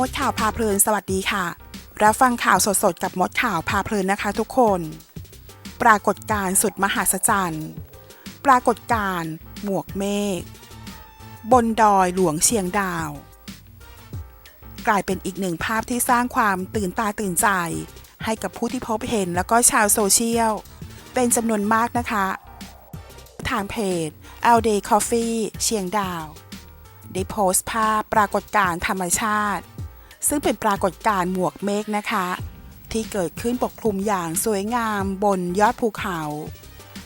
มดข่าวพาเพลินสวัสดีค่ะ รับฟังข่าวสดๆ กับมดข่าวพาเพลินนะคะทุกคน ปรากฏการณ์สุดมหัศจรรย์ ปรากฏการณ์หมวกเมฆ บนดอยหลวงเชียงดาว กลายเป็นอีกหนึ่งภาพที่สร้างความตื่นตาตื่นใจ ให้กับผู้ที่พบเห็นแล้วก็ชาวโซเชียล เป็นจำนวนมากนะคะ ทางเพจ All Day Coffee เชียงดาวได้โพสต์ภาพปรากฏการณ์ธรรมชาติ ซึ่งเป็นปรากฏการณ์หมวกเมฆนะคะ ที่เกิดขึ้นปกคลุมอย่างสวยงามบนยอดภูเขา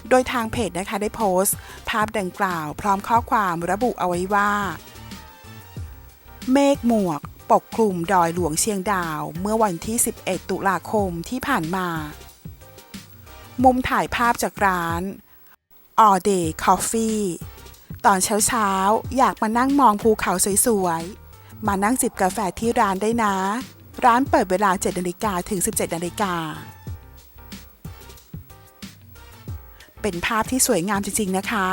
โดยทางเพจนะคะได้โพสต์ ภาพดังกล่าวพร้อมข้อความระบุเอาไว้ว่า เมฆหมวกปกคลุมดอยหลวงเชียงดาว เมื่อวันที่ 11 ตุลาคมที่ผ่านมา มุมถ่ายภาพจากร้าน All Day Coffee ตอนเช้าๆ อยากมานั่งมองภูเขาสวยๆ มานั่งจิบกาแฟที่ร้านได้นะ ร้านเปิดเวลา 7นาฬิกาถึง 17นาฬิกา เป็นภาพที่สวยงามจริง ๆ นะคะ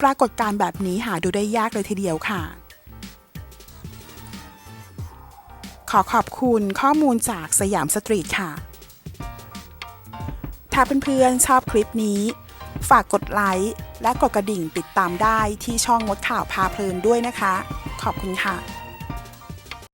ปรากฏการณ์แบบนี้หาดูได้ยากเลยทีเดียวค่ะ ขอขอบคุณข้อมูลจากสยามสตรีทค่ะ ถ้าเพื่อนๆชอบคลิปนี้ ฝากกดไลค์และกดกระดิ่งติดตามได้ที่ช่องมดข่าวพาเพลินด้วยนะคะ ขอบคุณค่ะ